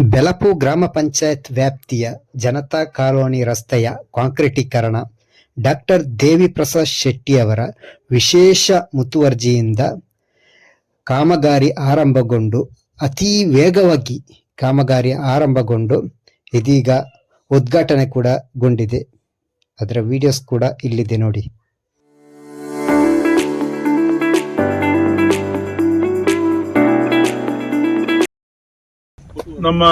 ಬೆಳಪು ಗ್ರಾಮ ಪಂಚಾಯತ್ ವ್ಯಾಪ್ತಿಯ ಜನತಾ ಕಾಲೋನಿ ರಸ್ತೆಯ ಕಾಂಕ್ರೀಟೀಕರಣ, ಡಾಕ್ಟರ್ ದೇವಿ ಪ್ರಸಾದ್ ಶೆಟ್ಟಿಯವರ ವಿಶೇಷ ಮುತುವರ್ಜಿಯಿಂದ ಕಾಮಗಾರಿ ಆರಂಭಗೊಂಡು, ಅತೀ ವೇಗವಾಗಿ ಕಾಮಗಾರಿ ಆರಂಭಗೊಂಡು ಇದೀಗ ಉದ್ಘಾಟನೆ ಕೂಡ ಗೊಂಡಿದೆ. ಅದರ ವಿಡಿಯೋಸ್ ಕೂಡ ಇಲ್ಲಿದೆ ನೋಡಿ. ನಮ್ಮ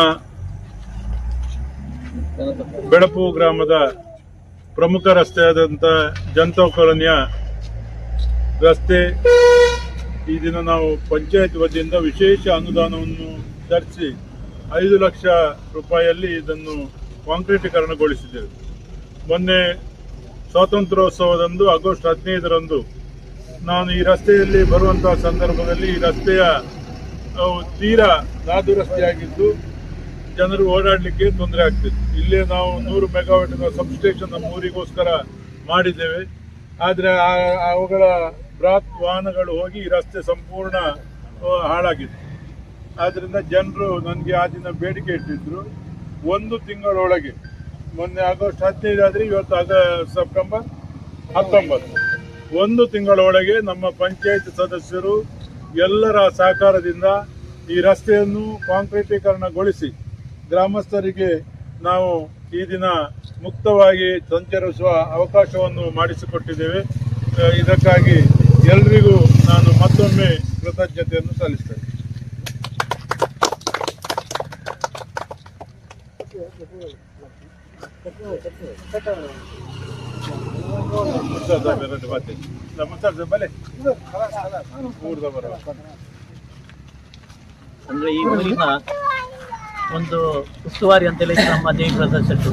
ಬೆಳಪು ಗ್ರಾಮದ ಪ್ರಮುಖ ರಸ್ತೆಯಾದಂಥ ಜನತಾ ಕಾಲೋನಿಯ ರಸ್ತೆ. ಈ ದಿನ ನಾವು ಪಂಚಾಯತ್ ವತಿಯಿಂದ ವಿಶೇಷ ಅನುದಾನವನ್ನು ಧರಿಸಿ ಐದು ಲಕ್ಷ ರೂಪಾಯಿಯಲ್ಲಿ ಇದನ್ನು ಕಾಂಕ್ರೀಟೀಕರಣಗೊಳಿಸಿದ್ದೇವೆ. ಮೊನ್ನೆ ಸ್ವಾತಂತ್ರ್ಯೋತ್ಸವದಂದು, ಆಗಸ್ಟ್ ಹದಿನೈದರಂದು ನಾನು ಈ ರಸ್ತೆಯಲ್ಲಿ ಬರುವಂತಹ ಸಂದರ್ಭದಲ್ಲಿ ಈ ರಸ್ತೆಯ ತೀರಾ ನಾದುರಸ್ತಿಯಾಗಿದ್ದು ಜನರು ಓಡಾಡಲಿಕ್ಕೆ ತೊಂದರೆ ಆಗ್ತಿತ್ತು. ಇಲ್ಲೇ ನಾವು ನೂರು ಮೆಗಾವಾಟಿನ ಸಬ್ಸ್ಟೇಷನ್ ನಮ್ಮ ಊರಿಗೋಸ್ಕರ ಮಾಡಿದ್ದೇವೆ. ಆದರೆ ಅವುಗಳ ಬೃಹತ್ ವಾಹನಗಳು ಹೋಗಿ ರಸ್ತೆ ಸಂಪೂರ್ಣ ಹಾಳಾಗಿತ್ತು. ಆದ್ದರಿಂದ ಜನರು ನನಗೆ ಆ ದಿನ ಬೇಡಿಕೆ ಇಟ್ಟಿದ್ರು. ಒಂದು ತಿಂಗಳೊಳಗೆ, ಮೊನ್ನೆ ಆಗಸ್ಟ್ ಹದಿನೈದು ಆದರೆ ಇವತ್ತು ಆಗ ಸೆಪ್ಟೆಂಬರ್ ಹತ್ತೊಂಬತ್ತು. ಒಂದು ತಿಂಗಳೊಳಗೆ ನಮ್ಮ ಪಂಚಾಯತ್ ಸದಸ್ಯರು ಎಲ್ಲರ ಸಹಕಾರದಿಂದ ಈ ರಸ್ತೆಯನ್ನು ಕಾಂಕ್ರೀಟೀಕರಣಗೊಳಿಸಿ ಗ್ರಾಮಸ್ಥರಿಗೆ ನಾವು ಈ ದಿನ ಮುಕ್ತವಾಗಿ ಸಂಚರಿಸುವ ಅವಕಾಶವನ್ನು ಮಾಡಿಸಿಕೊಟ್ಟಿದ್ದೇವೆ. ಇದಕ್ಕಾಗಿ ಎಲ್ರಿಗೂ ನಾನು ಮತ್ತೊಮ್ಮೆ ಕೃತಜ್ಞತೆಯನ್ನು ಸಲ್ಲಿಸ್ತೇನೆ. ಮುತ್ತಾದ ನಮ್ಮ خلاص ಬಲೆ. ದಬರ. ಅಂದ್ರೆ ಈ ಊರಿನ ಒಂದು ಉಸ್ತುವಾರಿ ಅಂತ ಹೇಳಿ ನಮ್ಮ ದೇವಿ ಪ್ರಸಾದ್ ಶೆಟ್ಟು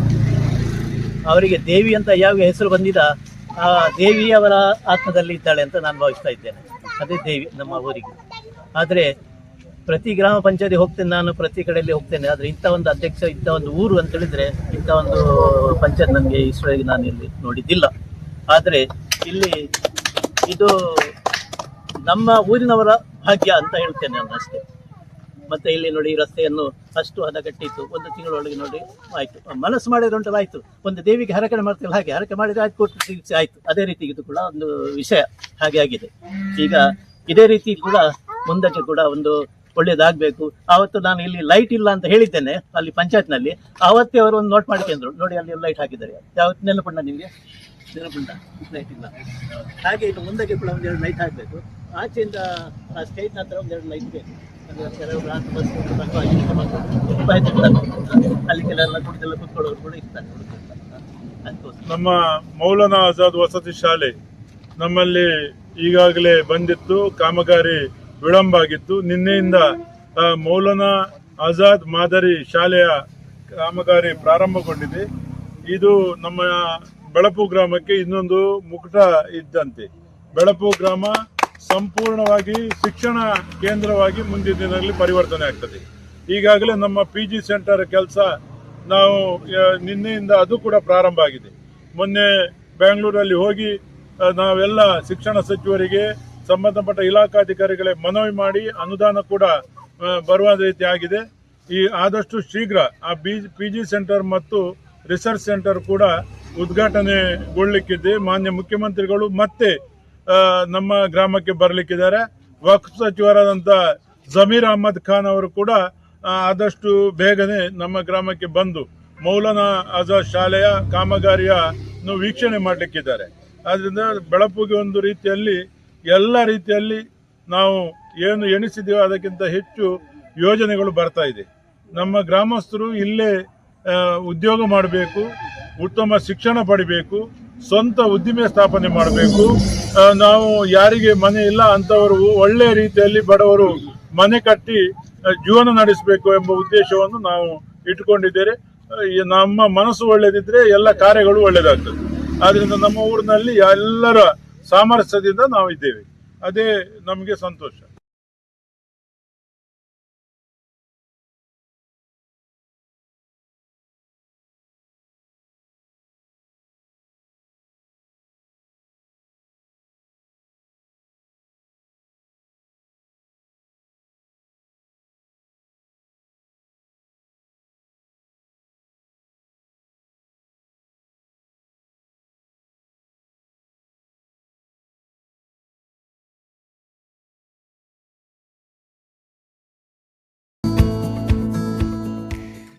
ಅವರಿಗೆ ದೇವಿ ಅಂತ ಯಾವ ಹೆಸರು ಬಂದಿದ, ಆ ದೇವಿ ಅವರ ಆತ್ಮದಲ್ಲಿ ಇದ್ದಾಳೆ ಅಂತ ನಾನು ಭಾವಿಸ್ತಾ ಇದ್ದೇನೆ. ಅದೇ ದೇವಿ ನಮ್ಮ ಊರಿಗೆ. ಆದರೆ ಪ್ರತಿ ಗ್ರಾಮ ಪಂಚಾಯತಿ ಹೋಗ್ತೇನೆ ನಾನು, ಪ್ರತಿ ಕಡೆಯಲ್ಲಿ ಹೋಗ್ತೇನೆ. ಆದರೆ ಇಂಥ ಒಂದು ಅಧ್ಯಕ್ಷ, ಇಂಥ ಒಂದು ಊರು ಅಂತ ಹೇಳಿದ್ರೆ ಇಂಥ ಒಂದು ಪಂಚಾಯತ್ ನನಗೆ ಇಸ್ರೋಗೆ ನಾನು ಇಲ್ಲಿ ನೋಡಿದ್ದಿಲ್ಲ. ಆದರೆ ಇಲ್ಲಿ ಇದು ನಮ್ಮ ಊರಿನವರ ಭಾಗ್ಯ ಅಂತ ಹೇಳ್ತೇನೆ ನಾನು ಅಷ್ಟೇ. ಮತ್ತೆ ಇಲ್ಲಿ ನೋಡಿ ರಸ್ತೆಯನ್ನು ಅಷ್ಟು ಹದಗಟ್ಟಿತ್ತು. ಒಂದು ತಿಂಗಳೊಳಗೆ ನೋಡಿ ಆಯ್ತು. ಮನಸ್ಸು ಮಾಡಿದ್ರೆ ಉಂಟಲ್ಲ, ಆಯ್ತು. ಒಂದು ದೇವಿಗೆ ಹರಕೆ ಮಾಡ್ತಿಲ್ಲ, ಹಾಗೆ ಹರಕೆ ಮಾಡಿದ್ರೆ ಆಯ್ತು ಕೊಟ್ಟು ಚಿಕಿತ್ಸೆ ಆಯ್ತು. ಅದೇ ರೀತಿ ಇದು ಕೂಡ ಒಂದು ವಿಷಯ. ಹಾಗೆ ಆಗಿದೆ. ಈಗ ಇದೇ ರೀತಿ ಕೂಡ ಮುಂದಕ್ಕೆ ಕೂಡ ಒಂದು ಒಳ್ಳೇದಾಗಬೇಕು. ಆವತ್ತು ನಾನು ಇಲ್ಲಿ ಲೈಟ್ ಇಲ್ಲ ಅಂತ ಹೇಳಿದ್ದೇನೆ, ಅಲ್ಲಿ ಪಂಚಾಯತ್ನಲ್ಲಿ. ಆವತ್ತೇ ಅವರು ಒಂದು ನೋಟ್ ಮಾಡ್ಕೊಂಡ್ರು. ನೋಡಿ ಅಲ್ಲಿ ಲೈಟ್ ಹಾಕಿದ್ದಾರೆ. ಯಾವತ್ತು ನೆನಪಣ್ಣ ನಿಮಗೆ? ನೆನಪುಂಡ ಲೈಟ್ ಇಲ್ಲ ಹಾಗೆ ಇನ್ನು ಮುಂದಕ್ಕೆ ಕೂಡ ಒಂದೆರಡು ಲೈಟ್ ಹಾಕಬೇಕು. ಆಚೆಯಿಂದ ಆ ಸ್ಟೇಟ್ನ ಹತ್ರ ಒಂದೆರಡು ಲೈಟ್ ಬೇಕು. ಅಲ್ಲಿ ಕೆಲವೆಲ್ಲ ಕೂಡ ಇರ್ತಾರೆ. ನಮ್ಮ ಮೌಲಾನಾ ಆಜಾದ್ ವಸತಿ ಶಾಲೆ ನಮ್ಮಲ್ಲಿ ಈಗಾಗಲೇ ಬಂದಿತ್ತು. ಕಾಮಗಾರಿ ವಿಳಂಬ ಆಗಿತ್ತು. ನಿನ್ನೆಯಿಂದ ಮೌಲಾನಾ ಆಜಾದ್ ಮಾದರಿ ಶಾಲೆಯ ಕಾಮಗಾರಿ ಪ್ರಾರಂಭಗೊಂಡಿದೆ. ಇದು ನಮ್ಮ ಬೆಳಪು ಗ್ರಾಮಕ್ಕೆ ಇನ್ನೊಂದು ಮುಕುಟ ಇದ್ದಂತೆ. ಬೆಳಪು ಗ್ರಾಮ ಸಂಪೂರ್ಣವಾಗಿ ಶಿಕ್ಷಣ ಕೇಂದ್ರವಾಗಿ ಮುಂದಿನ ದಿನಗಳಲ್ಲಿ ಪರಿವರ್ತನೆ ಆಗ್ತದೆ. ಈಗಾಗಲೇ ನಮ್ಮ ಪಿ ಜಿ ಸೆಂಟರ್ ಕೆಲಸ ನಾವು ನಿನ್ನೆಯಿಂದ ಅದು ಕೂಡ ಪ್ರಾರಂಭ ಆಗಿದೆ. ಮೊನ್ನೆ ಬೆಂಗಳೂರಲ್ಲಿ ಹೋಗಿ ನಾವೆಲ್ಲ ಶಿಕ್ಷಣ ಸಚಿವರಿಗೆ, ಸಂಬಂಧಪಟ್ಟ ಇಲಾಖಾಧಿಕಾರಿಗಳೇ ಮನವಿ ಮಾಡಿ ಅನುದಾನ ಕೂಡ ಬರುವ ರೀತಿ ಆಗಿದೆ. ಈ, ಆದಷ್ಟು ಶೀಘ್ರ ಆ ಬಿ ಪಿ ಜಿ ಸೆಂಟರ್ ಮತ್ತು ರಿಸರ್ಚ್ ಸೆಂಟರ್ ಕೂಡ ಉದ್ಘಾಟನೆಗೊಳ್ಳಲಿಕ್ಕಿದೆ ಮಾನ್ಯ ಮುಖ್ಯಮಂತ್ರಿಗಳು ಮತ್ತೆ ನಮ್ಮ ಗ್ರಾಮಕ್ಕೆ ಬರಲಿಕ್ಕಿದ್ದಾರೆ. ವಕ್ಫ್ ಸಚಿವರಾದಂಥ ಜಮೀರ್ ಅಹಮದ್ ಖಾನ್ ಅವರು ಕೂಡ ಆದಷ್ಟು ಬೇಗನೆ ನಮ್ಮ ಗ್ರಾಮಕ್ಕೆ ಬಂದು ಮೌಲಾನಾ ಆಜಾದ್ ಶಾಲೆಯ ಕಾಮಗಾರಿಯನ್ನು ವೀಕ್ಷಣೆ ಮಾಡಲಿಕ್ಕಿದ್ದಾರೆ. ಆದ್ದರಿಂದ ಬೆಳಪುಗೆ ಒಂದು ರೀತಿಯಲ್ಲಿ, ಎಲ್ಲ ರೀತಿಯಲ್ಲಿ ನಾವು ಏನು ಎಣಿಸಿದೆಯೋ ಅದಕ್ಕಿಂತ ಹೆಚ್ಚು ಯೋಜನೆಗಳು ಬರ್ತಾ ಇದೆ. ನಮ್ಮ ಗ್ರಾಮಸ್ಥರು ಇಲ್ಲೇ ಉದ್ಯೋಗ ಮಾಡಬೇಕು. ಉತ್ತಮ ಶಿಕ್ಷಣ ಪಡಿಬೇಕು, ಸ್ವಂತ ಉದ್ದಿಮೆ ಸ್ಥಾಪನೆ ಮಾಡಬೇಕು. ನಾವು ಯಾರಿಗೆ ಮನೆ ಇಲ್ಲ ಅಂತವರು ಒಳ್ಳೆಯ ರೀತಿಯಲ್ಲಿ ಬಡವರು ಮನೆ ಕಟ್ಟಿ ಜೀವನ ನಡೆಸಬೇಕು ಎಂಬ ಉದ್ದೇಶವನ್ನು ನಾವು ಇಟ್ಟುಕೊಂಡಿದ್ದೇವೆ. ನಮ್ಮ ಮನಸ್ಸು ಒಳ್ಳೆದಿದ್ರೆ ಎಲ್ಲ ಕಾರ್ಯಗಳು ಒಳ್ಳೆಯದಾಗ್ತದೆ ಆದ್ರಿಂದ ನಮ್ಮ ಊರಿನಲ್ಲಿ ಎಲ್ಲರ ಸಾಮರಸ್ಯದಿಂದ ನಾವು ಇದ್ದೇವೆ. ಅದೇ ನಮಗೆ ಸಂತೋಷ.